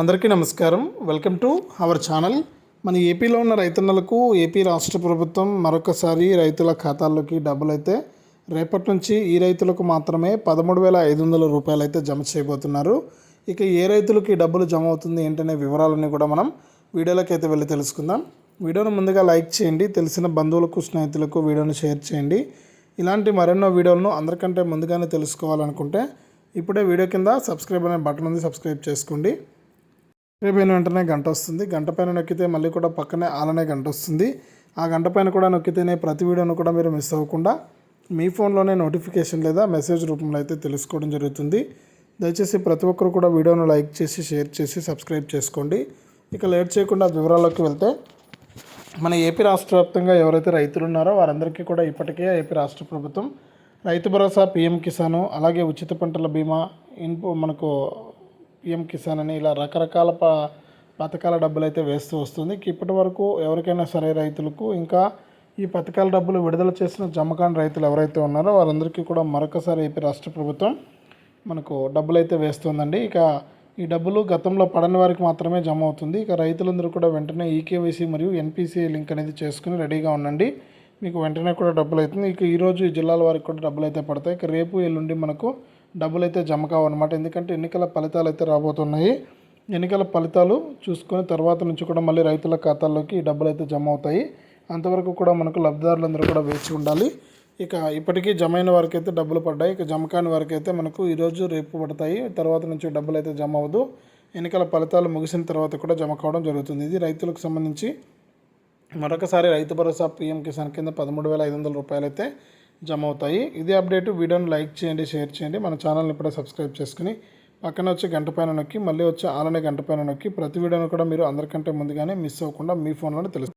అందరికీ నమస్కారం. Welcome to our channel. మన ఏపీలో ఉన్న రైతన్నలకు ఏపీ రాష్ట్ర ప్రభుత్వం మరొకసారి రైతుల ఖాతాల్లోకి డబ్బులు అయితే రేపటి నుంచి ఈ రైతులకు మాత్రమే పదమూడు వేల ఐదు వందల రూపాయలు అయితే జమ చేయబోతున్నారు. ఇక ఏ రైతులకి డబ్బులు జమ అవుతుంది ఏంటనే వివరాలన్నీ కూడా మనం వీడియోలోకి అయితే వెళ్ళి తెలుసుకుందాం. వీడియోను ముందుగా లైక్ చేయండి తెలిసిన బంధువులకు స్నేహితులకు వీడియోను షేర్ చేయండి. ఇలాంటి మరెన్నో వీడియోలను అందరికంటే ముందుగానే తెలుసుకోవాలనుకుంటే ఇప్పుడే వీడియో కింద సబ్స్క్రైబ్ అనే బటన్ ఉంది సబ్స్క్రైబ్ చేసుకోండి. అయిన వెంటనే గంట వస్తుంది. గంట పైన నొక్కితే మళ్ళీ కూడా పక్కనే ఆలనే గంట వస్తుంది. ఆ గంట పైన కూడా నొక్కితేనే ప్రతి వీడియోను కూడా మీరు మిస్ అవ్వకుండా మీ ఫోన్లోనే నోటిఫికేషన్ లేదా మెసేజ్ రూపంలో అయితే తెలుసుకోవడం జరుగుతుంది. దయచేసి ప్రతి ఒక్కరు కూడా వీడియోను లైక్ చేసి షేర్ చేసి సబ్స్క్రైబ్ చేసుకోండి. ఇక లేట్ చేయకుండా వివరాల్లోకి వెళ్తే మన ఏపీ రాష్ట్ర వ్యాప్తంగా ఎవరైతే రైతులు ఉన్నారో వారందరికీ కూడా ఇప్పటికే ఏపీ రాష్ట్ర ప్రభుత్వం రైతు భరోసా పీఎం కిసాను అలాగే ఉచిత పంటల బీమా ఇన్పు మనకు పిఎం కిసాన్ అని ఇలా రకరకాల ప పథకాల డబ్బులు అయితే వేస్తూ వస్తుంది. ఇప్పటి వరకు ఎవరికైనా సరే రైతులకు ఇంకా ఈ పథకాల డబ్బులు విడుదల చేసిన జమకాని రైతులు ఎవరైతే ఉన్నారో వారందరికీ కూడా మరొకసారి ఏపీ రాష్ట్ర ప్రభుత్వం మనకు డబ్బులు అయితే వేస్తుందండి. ఇక ఈ డబ్బులు గతంలో పడని వారికి మాత్రమే జమ అవుతుంది. ఇక రైతులందరూ కూడా వెంటనే ఈకేవైసీ మరియు ఎన్పిసిఐ లింక్ అనేది చేసుకుని రెడీగా ఉండండి. మీకు వెంటనే కూడా డబ్బులు అవుతుంది ఇక ఈరోజు ఈ జిల్లాల వారికి కూడా డబ్బులు అయితే పడతాయి. ఇక రేపు ఎల్లుండి మనకు డబ్బులు అయితే జమ కావన్నమాట. ఎందుకంటే ఎన్నికల ఫలితాలు అయితే రాబోతున్నాయి. ఎన్నికల ఫలితాలు చూసుకొని తర్వాత నుంచి కూడా మళ్ళీ రైతుల ఖాతాల్లోకి డబ్బులు అయితే జమ అవుతాయి. అంతవరకు కూడా మనకు లబ్ధిదారులందరూ కూడా వేచి ఉండాలి. ఇక ఇప్పటికీ జమ అయిన వారికి అయితే డబ్బులు పడ్డాయి. ఇక జమ కాని వారికి అయితే మనకు ఈరోజు రేపు పడతాయి. తర్వాత నుంచి డబ్బులు అయితే జమ అవ్వదు. ఎన్నికల ఫలితాలు ముగిసిన తర్వాత కూడా జమ కావడం జరుగుతుంది. ఇది రైతులకు సంబంధించి మరొకసారి రైతు భరోసా పీఎం కిసాన్ కింద పదమూడు వేల ఐదు వందల రూపాయలు అయితే జమ అవుతాయి ఇది అప్డేట్ వీడియోని లైక్ చేయండి షేర్ చేయండి. మన ఛానల్ని ఇప్పుడే సబ్స్క్రైబ్ చేసుకుని పక్కన వచ్చే గంట పైన నొక్కి మళ్ళీ వచ్చే ఆలనే గంట పైన నొక్కి ప్రతి వీడియోను కూడా మీరు అందరికంటే ముందుగానే మిస్ అవ్వకుండా మీ ఫోన్లోనే తెలుసు.